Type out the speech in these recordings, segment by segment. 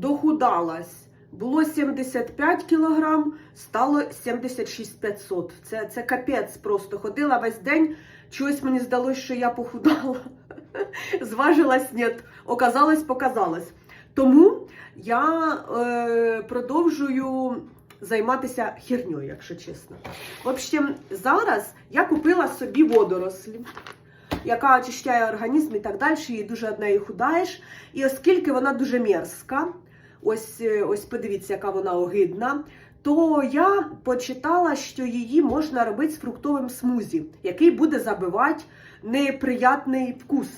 дохудалась. Було 75 кілограм, стало 76 500. Це, це капець просто. Ходила весь день, чогось мені здалося, що я похудала. Зважилась, ні. Оказалось, показалось. Тому я е, продовжую займатися херньою, якщо чесно. В общем, зараз я купила собі водорослі, яка очищає організм і так далі, і дуже від неї худаєш. І оскільки вона дуже мерзка, ось, е, ось подивіться, яка вона огидна, то я почитала, що її можна робити з фруктовим смузі, який буде забивати неприятний вкус.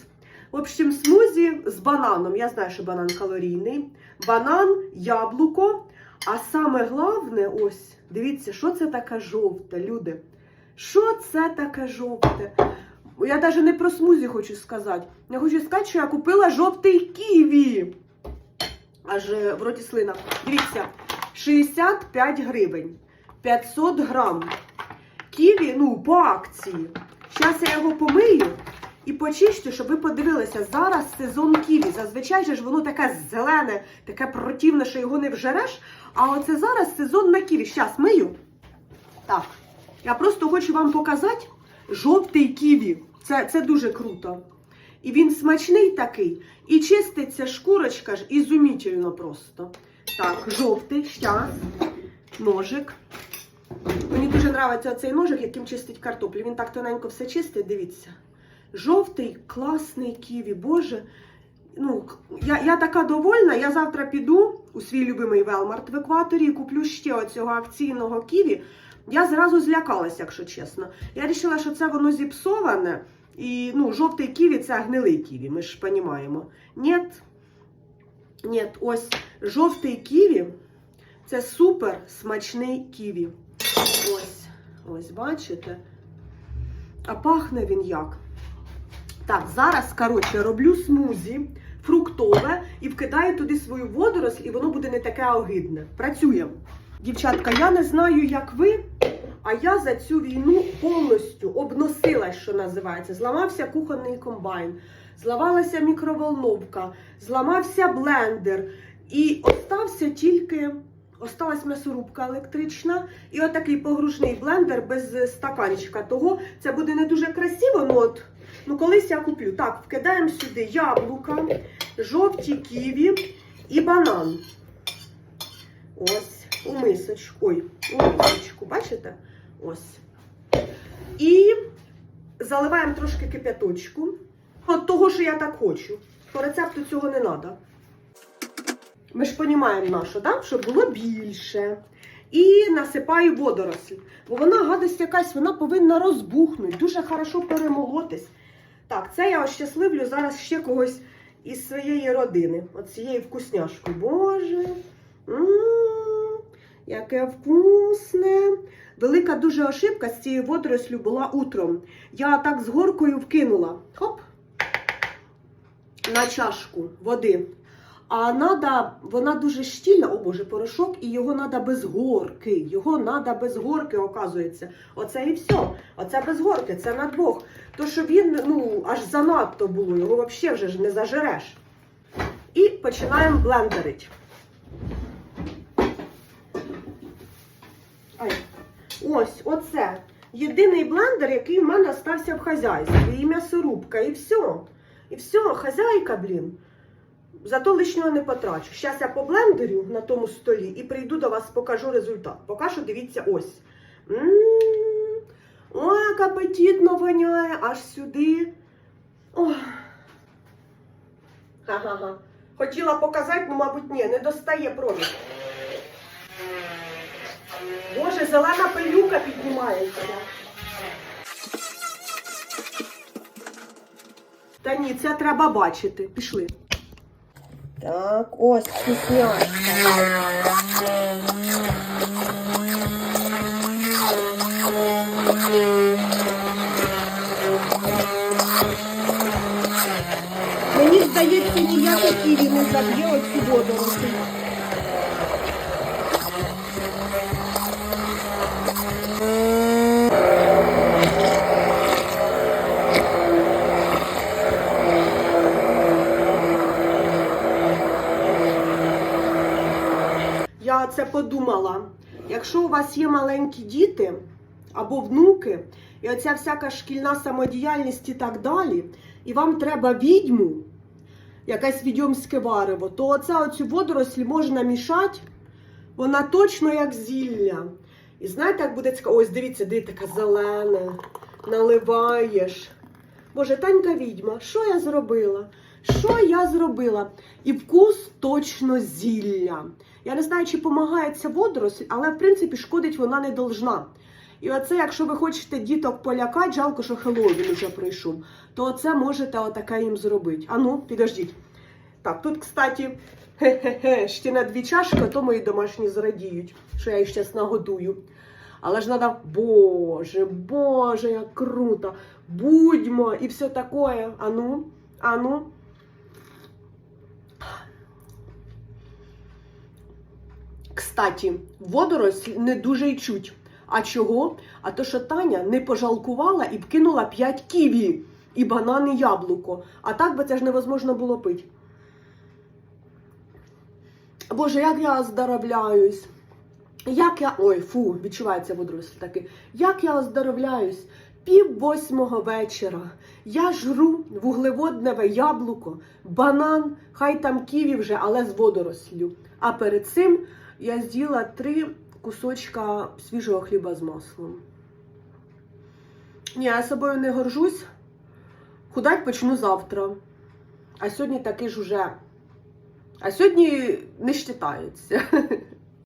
В общем, смузі з бананом. Я знаю, що банан калорійний. Банан, яблуко. А саме головне, ось, дивіться, що це таке жовте, люди. Що це таке жовте? Я навіть не про смузі хочу сказати. Я хочу сказати, що я купила жовтий ківі. Аж е, в роті слина. Дивіться, 65 гривень, 500 грам. Ківі, ну, по акції. Зараз я його помию і почищу, щоб ви подивилися. Зараз сезон ківі. Зазвичай ж воно таке зелене, таке противне, що його не вжереш. А оце зараз сезон на ківі. Зараз мию. Так. Я просто хочу вам показати жовтий ківі. Це, це дуже круто. І він смачний такий. І чиститься шкурочка ж ізумітельно просто. Так, жовтий, щас, ножик. Мені дуже подобається цей ножик, яким чистить картоплю. Він так тоненько все чистить, дивіться. Жовтий, класний ківі, боже. Ну, я, я така довольна, я завтра піду у свій любимий Велмарт в екваторі і куплю ще оцього акційного ківі. Я зразу злякалася, якщо чесно. Я вирішила, що це воно зіпсоване. І ну, жовтий ківі це гнилий ківі, ми ж розуміємо. Ні, ні, ось жовтий ківі це супер смачний ківі. Ось, ось, бачите? А пахне він як? Так, зараз, коротше, роблю смузі фруктове і вкидаю туди свою водоросль, і воно буде не таке огидне. Працюємо. Дівчатка, я не знаю, як ви, а я за цю війну повністю обносилась, що називається. Зламався кухонний комбайн, зламалася мікроволновка, зламався блендер. І остався тільки. Осталась м'ясорубка електрична і отакий погружний блендер без стаканчика. Того це буде не дуже красиво, ну от, ну колись я куплю. Так, вкидаємо сюди яблука, жовті ківі і банан. Ось, у мисочку. Ой, у мисочку, бачите? Ось. І заливаємо трошки кип'яточку. От того, що я так хочу. По рецепту цього не треба. Ми ж розуміємо нашу, да? щоб було більше. І насипаю водорослі. Бо вона гадость якась, вона повинна розбухнути, дуже хорошо перемолотись. Так, це я ощасливлю зараз ще когось із своєї родини. От цією вкусняшкою. Боже. М-м, яке вкусне. Велика дуже ошибка з цією водорослю була утром. Я так з горкою вкинула. Хоп. На чашку води. А надо, вона дуже щільна, о боже, порошок, і його треба без горки. Його треба без горки, оказується. Оце і все. Оце без горки, це на двох. То, що він ну, аж занадто було, його взагалі вже ж не зажереш. І починаємо блендерити. Ай. Ось, оце. Єдиний блендер, який в мене стався в хазяйстві. І м'ясорубка, і все. І все, хазяйка, блін. Зато лишнього не потрачу. Зараз я поблендерю на тому столі і прийду до вас, покажу результат. Поки що дивіться ось. М-м-м. Ой, як апетитно воняє, аж сюди. Ох. Ха-ха-ха. Хотіла показати, ну, мабуть, ні, не достає провід. Боже, зелена пилюка піднімається. Та ні, це треба бачити. Пішли. Так, ось вкусняшка. Мені здається, ніяке ківі не заб'є оцю водорослі. Це подумала. Якщо у вас є маленькі діти або внуки, і оця всяка шкільна самодіяльність і так далі, і вам треба відьму, якесь відьомське варево, то оце оцю водорослі можна мішати, вона точно як зілля. І знаєте, як буде цікаво? Ось дивіться, де така зелена, наливаєш. Боже, танька відьма, що я зробила? Що я зробила? І вкус точно зілля. Я не знаю, чи допомагає ця водоросль, але в принципі шкодить вона не должна. І оце, якщо ви хочете діток полякати, жалко, що Хеллоуін вже прийшов, то оце можете отаке їм зробити. А ну, підождіть. Так, тут, кстати, ще на дві чашки, то мої домашні зрадіють, що я їх зараз нагодую. Але ж треба, боже, боже, як круто, будьмо і все таке. А ну, ну. Водоросль не дуже й чуть. А чого? А то, що Таня не пожалкувала і вкинула 5 ківі і банан і яблуко. А так би це ж невозможно було пити. Боже, як я оздоровляюсь. Як я. Ой, фу, відчувається водоросль таки. Як я оздоровляюсь? Пів восьмого вечора. Я жру вуглеводневе яблуко, банан, хай там ківі вже, але з водорослю. А перед цим я з'їла три кусочка свіжого хліба з маслом. Ні, я собою не горжусь. Худать почну завтра. А сьогодні таки ж уже. А сьогодні не вважається.